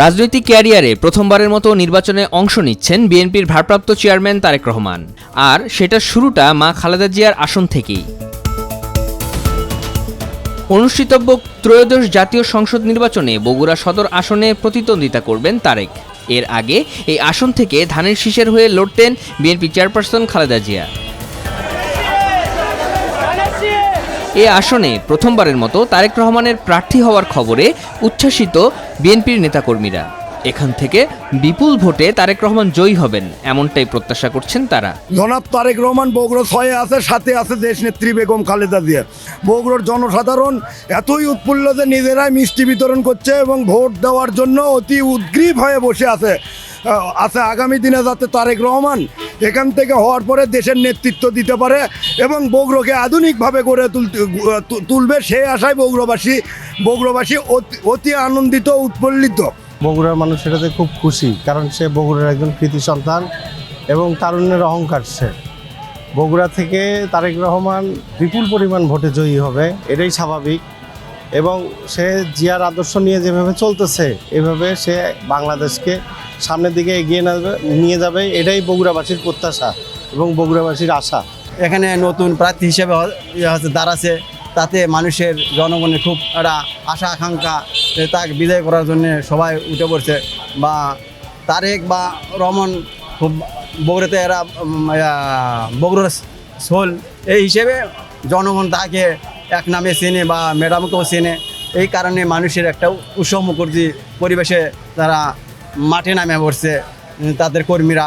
রাজনৈতিক ক্যারিয়ারে প্রথমবারের মতো নির্বাচনে অংশ নিচ্ছেন বিএনপির ভারপ্রাপ্ত চেয়ারম্যান তারেক রহমান। আর সেটার শুরুটা মা খালেদা জিয়ার আসন থেকেই। অনুষ্ঠিতব্য ত্রয়োদশ জাতীয় সংসদ নির্বাচনে বগুড়া সদর আসনে প্রতিদ্বন্দ্বিতা করবেন তারেক। এর আগে এই আসন থেকে ধানের শীষের হয়ে লড়তেন বিএনপি চেয়ারপারসন খালেদা জিয়া। এ আসনে প্রথমবারের মতো তারেক রহমানের প্রার্থী হওয়ার খবরে উচ্ছ্বাসিত বিএনপির নেতাকর্মীরা। এখান থেকে বিপুল ভোটে তারেক রহমান জয়ী হবেন, এমনটাই প্রত্যাশা করছেন তারা। জনাব তারেক রহমান বগুড়ো ছয়ে আছে, সাথে আছে দেশ নেত্রী বেগম খালেদা জিয়া। বগুড়োর জনসাধারণ এতই উৎফুল্ল যে নিজেরাই মিষ্টি বিতরণ করছে এবং ভোট দেওয়ার জন্য অতি উদ্গ্রীব হয়ে বসে আছে। আছে আগামী দিনে যাতে তারেক রহমান এখান থেকে হওয়ার পরে দেশের নেতৃত্ব দিতে পারে এবং বগুড়োকে আধুনিকভাবে গড়ে তুলতে তুলবে সেই আশায় বগুড়োবাসী বগুড়োবাসী অতি- অতি আনন্দিত, উৎফুল্লিত। বগুড়ার মানুষ সেটাতে খুব খুশি, কারণ সে বগুড়ার একজন কৃতি সন্তান এবং তারুণ্যের অহংকার সে। বগুড়া থেকে তারেক রহমান বিপুল পরিমাণ ভোটে জয়ী হবে, এটাই স্বাভাবিক। এবং সে জিয়ার আদর্শ নিয়ে যেভাবে চলতেছে, এভাবে সে বাংলাদেশকে সামনের দিকে এগিয়ে নেবে নিয়ে যাবে। এটাই বগুড়াবাসীর প্রত্যাশা এবং বগুড়াবাসীর আশা। এখানে নতুন প্রার্থী হিসেবে ইয়ে দাঁড়াচ্ছে। তাতে মানুষের জনগণের খুব একটা আশা, আকাঙ্ক্ষা তাকে বিদায় করার জন্য সবাই উঠে পড়ছে বা তারেক বা রমন খুব বগুড়াতে এরা বগুড়ার সোল। এই হিসেবে জনগণ তাকে এক নামে চেনে বা ম্যাডামকেও চেনে। এই কারণে মানুষের একটা উৎসব মুখর্জি পরিবেশে তারা মাঠে নামে পড়ছে। তাদের কর্মীরা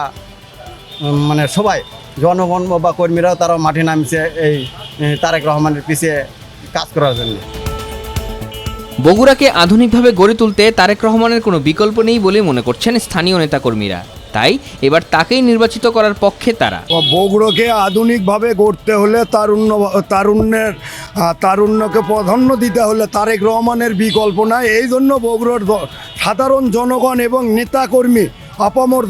মানে সবাই, জনগণ বা কর্মীরাও তারা মাঠে নামছে এই তারেক রহমানের পিছিয়ে কাজ করার জন্য। বগুড়াকে আধুনিকভাবে গড়ে তুলতে তারেক রহমানের কোনো বিকল্প নেই বলে মনে করছেন স্থানীয় নেতাকর্মীরা। তাই এবার তাকেই নির্বাচিত করার পক্ষে তারা। বগুড়োকে আধুনিকভাবে গড়তে হলে তারুণ্য, তারুণ্যের তারুণ্যকে প্রাধান্য দিতে হলে তারেক রহমানের বিকল্প নাই। এই জন্য বগুড়োর সাধারণ জনগণ এবং নেতাকর্মী, আপামর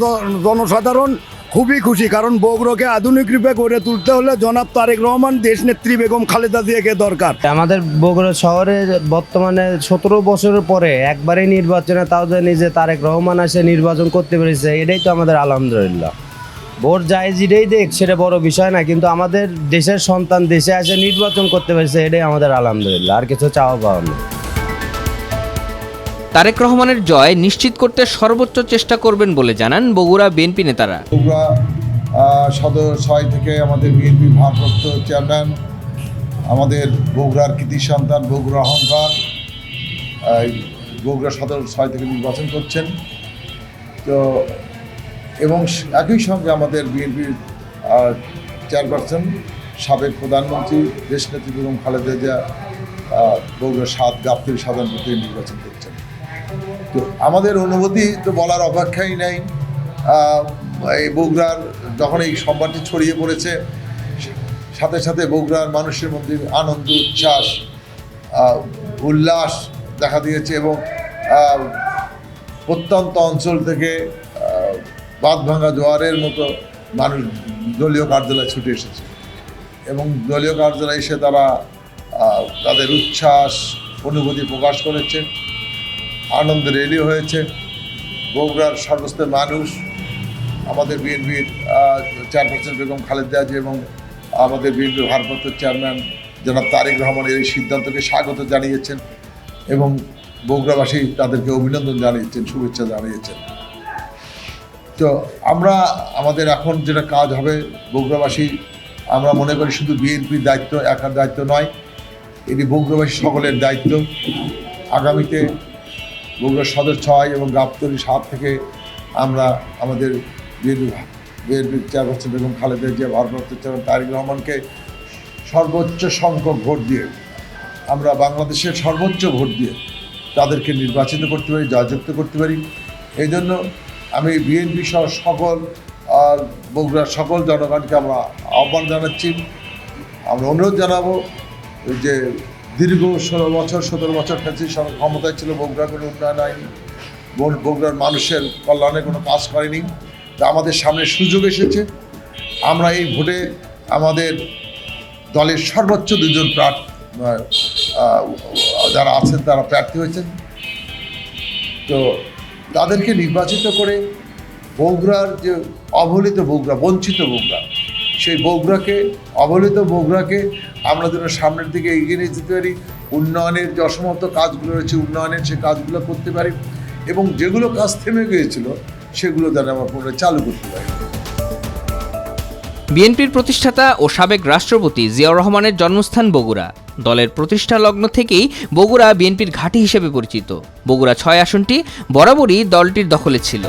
জনসাধারণ খুবই খুশি, কারণ বগুড়োকে আধুনিক রূপে গড়ে তুলতে হলে জনাব তারেক রহমান দেশনেত্রী বেগম খালেদা জিয়াকে দরকার। আমাদের বগুড়া শহরে বর্তমানে সতেরো বছরের পরে একবারে নির্বাচনে তাও যে নিজে তারেক রহমান আসে নির্বাচন করতে পেরেছে, এটাই তো আমাদের আলহামদুলিল্লাহ। ভোট যায় যেটাই দেখ, সেটা বড় বিষয় না, কিন্তু আমাদের দেশের সন্তান দেশে আসে নির্বাচন করতে পেরেছে, এটাই আমাদের আলহামদুলিল্লাহ, আর কিছু চাওয়া পাওয়া নেই। তারেক রহমানের জয় নিশ্চিত করতে সর্বোচ্চ চেষ্টা করবেন বলে জানান বগুড়া বিএনপি নেতারা। বগুড়া সদর ছয় থেকে আমাদের বিএনপির ভারপ্রাপ্ত চেয়ারম্যান, আমাদের বগুড়ার কৃতি সন্তান বগুড়া অহংকার বগুড়া সদর ছয় থেকে নির্বাচন করছেন। তো এবং একই সঙ্গে আমাদের বিএনপির চেয়ারপারসন, সাবেক প্রধানমন্ত্রী, দেশনেত্রী বেগম খালেদা জিয়া বগুড়া সাত গাবতলী সাধারণ নির্বাচন করছেন। তো আমাদের অনুভূতি তো বলার অপেক্ষাই নাই। এই বগুড়ার যখন এই সংবাদটি ছড়িয়ে পড়েছে, সাথে সাথে বগুড়ার মানুষের মধ্যে আনন্দ, উচ্ছ্বাস উল্লাস দেখা দিয়েছে এবং প্রত্যন্ত অঞ্চল থেকে বাঁধ ভাঙা জোয়ারের মতো মানুষ দলীয় কার্যালয়ে ছুটে এসেছে। এবং দলীয় কার্যালয়ে এসে তারা তাদের উচ্ছ্বাস, অনুভূতি প্রকাশ করেছে। আনন্দ রেলি হয়েছে। বগুড়ার সর্বস্তরের মানুষ, আমাদের বিএনপির চেয়ারপারসন বেগম খালেদা জি এবং আমাদের বিএনপির ভারপ্রাপ্ত চেয়ারম্যান জনাব তারেক রহমানের এই সিদ্ধান্তকে স্বাগত জানিয়েছেন এবং বগুড়াবাসী তাদেরকে অভিনন্দন জানিয়েছেন, শুভেচ্ছা জানিয়েছেন। তো আমরা, আমাদের এখন যেটা কাজ হবে, বগুড়াবাসী, আমরা মনে করি শুধু বিএনপির দায়িত্ব, একার দায়িত্ব নয়, এটি বগুড়াবাসী সকলের দায়িত্ব। আগামীতে বগুড়া সদর ছয় এবং গাবতলী সাত থেকে আমরা আমাদের বিএনপি চেয়ারপারসন বেগম খালেদা জিয়া, ভারপ্রাপ্ত চেয়ারম্যান তারিক রহমানকে সর্বোচ্চ সংখ্যক ভোট দিয়ে, আমরা বাংলাদেশের সর্বোচ্চ ভোট দিয়ে তাদেরকে নির্বাচিত করতে পারি, জয়যুক্ত করতে পারি। এই জন্য আমি বিএনপি সহ সকল বগুড়ার সকল জনগণকে আমরা আহ্বান জানাচ্ছি। আমরা অনুরোধ জানাব যে দীর্ঘ ষোলো বছর, সতেরো বছর ফ্যাসিস সরকার ক্ষমতায় ছিল, বগুড়া কোনো উন্নয়ন হয়নি। বগ- বগুড়ার মানুষের কল্যাণে কোনো কাজ করেনি। তা আমাদের সামনে সুযোগ এসেছে। আমরা এই ভোটে আমাদের দলের সর্বোচ্চ দুজন প্রার্থী যারা আছেন, তারা প্রার্থী হয়েছেন। তো তাদেরকে নির্বাচিত করে বগুড়ার যে অবহেলিত বগুড়া, বঞ্চিত বগুড়া সেই বগুড়াকে, অবহেলিত বগুড়াকে আমরা যেন সামনের দিকে এগিয়ে নিয়ে যেতে পারি। উন্নয়নের যে অসমর্থ কাজগুলো রয়েছে, উন্নয়নের সে কাজগুলো করতে পারি এবং যেগুলো কাজ থেমে গিয়েছিল, সেগুলো যেন আমরা পুনরায় চালু করতে পারি। বিএনপির প্রতিষ্ঠাতা ও সাবেক রাষ্ট্রপতি জিয়াউর রহমানের জন্মস্থান বগুড়া। দলের প্রতিষ্ঠা লগ্ন থেকেই বগুড়া বিএনপির ঘাঁটি হিসেবে পরিচিত। বগুড়া ছয় আসনটি বরাবরই দলটির দখলে ছিল।